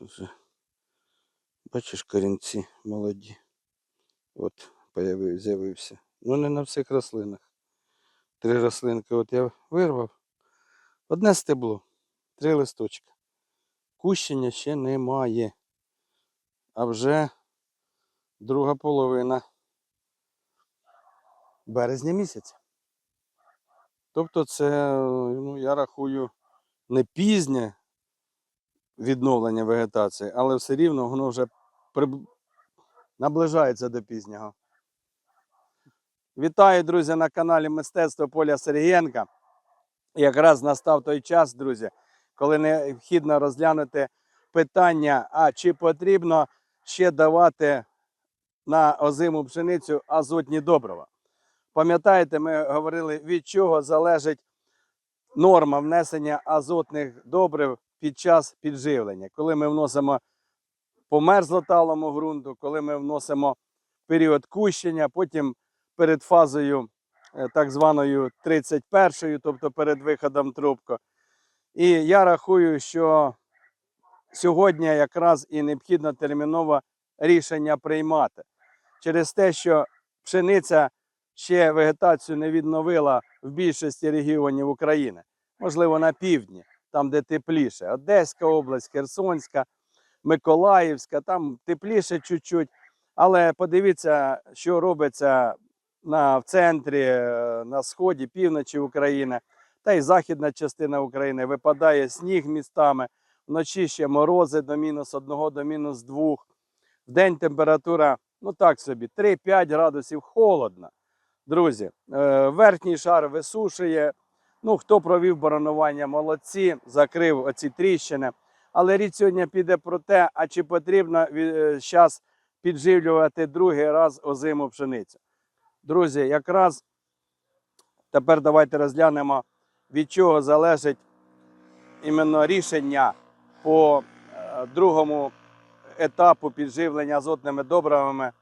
Уже, бачиш, корінці молоді. От з'явився. Ну не на всіх рослинах. Три рослинки от я вирвав. Одне стебло, три листочка. Кущення ще немає. А вже друга половина березня місяця. Тобто це, ну, я рахую, не пізнє відновлення вегетації, але все рівно воно вже приб- наближається до пізнього. Вітаю, друзі, на каналі Мистецтво Поля Сергієнка. Якраз настав той час, друзі, коли необхідно розглянути питання, а чи потрібно ще давати на озиму пшеницю азотні добрива. Пам'ятаєте, ми говорили, від чого залежить норма внесення азотних добрив під час підживлення. Коли ми вносимо по мерзлоталому ґрунту, коли ми вносимо період кущення, потім перед фазою е, так званою 31-ю, тобто перед виходом трубку. І я рахую, що сьогодні якраз і необхідно терміново рішення приймати через те, що пшениця ще вегетацію не відновила в більшості регіонів України, можливо, на півдні, там, де тепліше. Одеська область, Херсонська, Миколаївська, там тепліше чуть-чуть. Але подивіться, що робиться на, в центрі, е, на сході, півночі України, та й західна частина України. Випадає сніг містами, вночі ще морози до мінус 1, до мінус 2. В день температура, ну так собі, 3-5 градусів холодно. Друзі, е, верхній шар висушує. Ну, хто провів боронування, молодці, закрив оці тріщини. Але річ сьогодні піде про те, а чи потрібно зараз підживлювати другий раз озиму пшеницю. Друзі, якраз тепер давайте розглянемо, від чого залежить рішення по е, другому етапу підживлення азотними добривами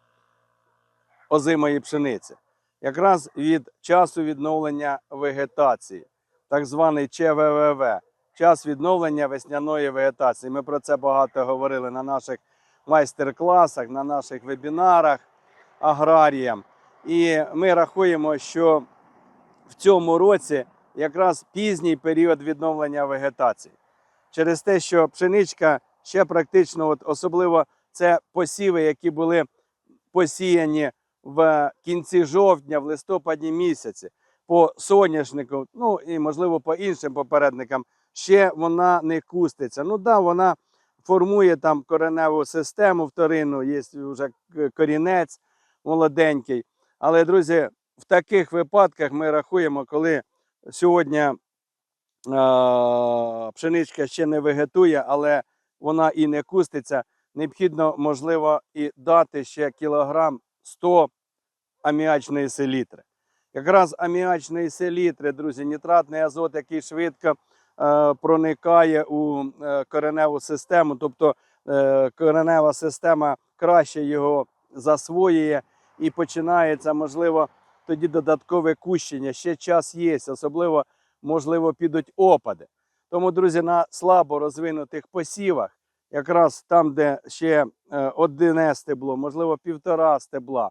озимої пшениці. Якраз від часу відновлення вегетації, так званий ЧВВВ, час відновлення весняної вегетації. Ми про це багато говорили на наших майстер-класах, на наших вебінарах аграріям. І ми рахуємо, що в цьому році якраз пізній період відновлення вегетації. Через те, що пшеничка ще практично, от особливо це посіви, які були посіяні в кінці жовтня, в листопаді місяці, по соняшнику, ну і можливо по іншим попередникам, ще вона не куститься. Ну да, вона формує там кореневу систему вторинну, є вже корінець молоденький. Але, друзі, в таких випадках ми рахуємо, коли сьогодні е, пшеничка ще не вегетує, але вона і не куститься, необхідно, можливо, і дати ще кілограм 100 аміачної селітри. Якраз аміачної селітри, друзі, нітратний азот, який швидко е, проникає у е, кореневу систему, тобто е, коренева система краще його засвоює і починається, можливо, тоді додаткове кущення. Ще час є, особливо, можливо, підуть опади. Тому, друзі, на слабо розвинутих посівах, якраз там, де ще е, одне стебло, можливо, півтора стебла,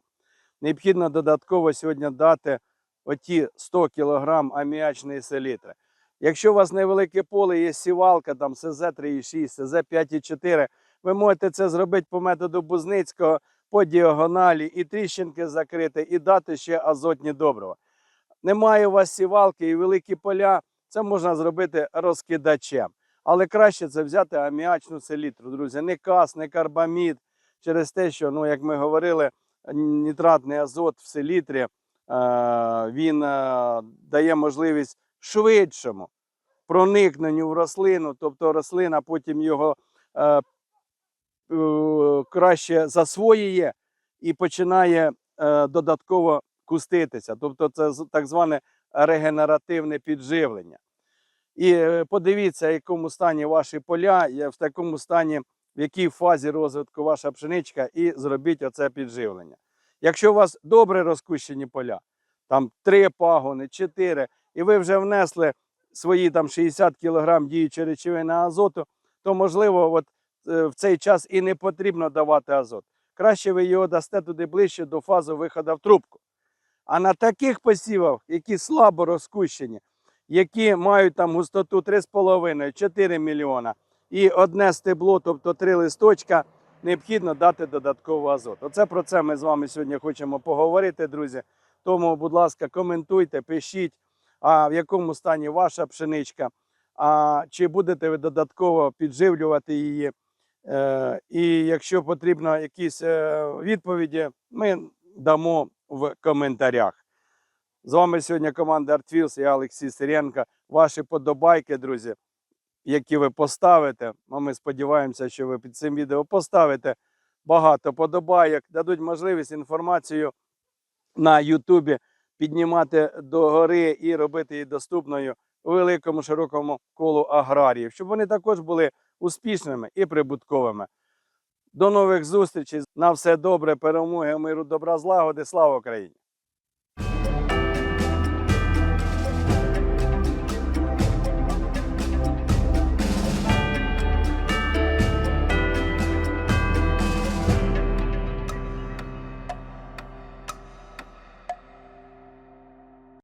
необхідно додатково сьогодні дати оті 100 кг аміачної селітри. Якщо у вас невелике поле, є сівалка, там СЗ 3,6, СЗ 5,4, ви можете це зробити по методу Бузницького по діагоналі і тріщинки закрити, і дати ще азотні добрива. Немає у вас сівалки і великі поля, це можна зробити розкидачем. Але краще це взяти аміачну селітру, друзі. Не кас, не карбамід. Через те, що, ну, як ми говорили, нітратний азот в селітрі е, він е, дає можливість швидшому проникненню в рослину, тобто рослина потім його е, краще засвоює і починає додатково куститися. Тобто це так зване регенеративне підживлення. І е, подивіться, в якому стані ваші поля, в такому стані, в якій фазі розвитку ваша пшеничка, і зробіть оце підживлення. Якщо у вас добре розкущені поля, там три пагони, чотири, і ви вже внесли свої там 60 кг діючої речовини азоту, то можливо, от е, в цей час і не потрібно давати азот. Краще ви його дасте туди ближче до фази виходу в трубку. А на таких посівах, які слабо розкущені, які мають там густоту 3,5-4 мільйона і одне стебло, тобто три листочка, необхідно дати додатковий азот. Оце про це ми з вами сьогодні хочемо поговорити, друзі. Тому, будь ласка, коментуйте, пишіть, а в якому стані ваша пшеничка, а чи будете ви додатково підживлювати її. Е, і якщо потрібно якісь е, відповіді, ми дамо в коментарях. З вами сьогодні команда Артвілс, я Олексій Сиренко. Ваші подобайки, друзі, які ви поставите. А ми сподіваємося, що ви під цим відео поставите багато подобайок, дадуть можливість інформацію на Ютубі піднімати до гори і робити її доступною великому широкому колу аграріїв, щоб вони також були успішними і прибутковими. До нових зустрічей. На все добре, перемоги, миру, добра, злагоди. Слава Україні!